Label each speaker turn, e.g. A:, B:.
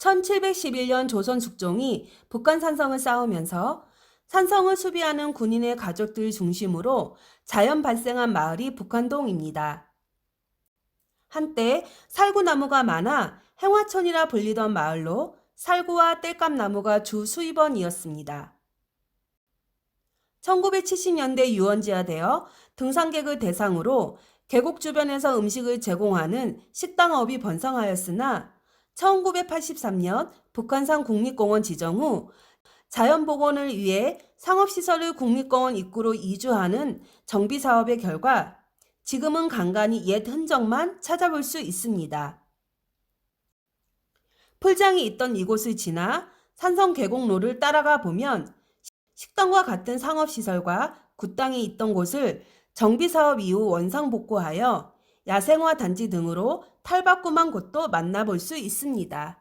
A: 1711년 조선 숙종이 북한 산성을 쌓으면서 산성을 수비하는 군인의 가족들 중심으로 자연 발생한 마을이 북한동입니다. 한때 살구나무가 많아 행화천이라 불리던 마을로 살구와 땔감나무가 주 수입원이었습니다. 1970년대 유원지화되어 등산객을 대상으로 계곡 주변에서 음식을 제공하는 식당업이 번성하였으나 1983년 북한산 국립공원 지정 후 자연복원을 위해 상업시설을 국립공원 입구로 이주하는 정비사업의 결과 지금은 간간히 옛 흔적만 찾아볼 수 있습니다. 풀장이 있던 이곳을 지나 산성 계곡로를 따라가 보면 식당과 같은 상업시설과 굿당이 있던 곳을 정비사업 이후 원상복구하여 야생화 단지 등으로 탈바꿈한 곳도 만나볼 수 있습니다.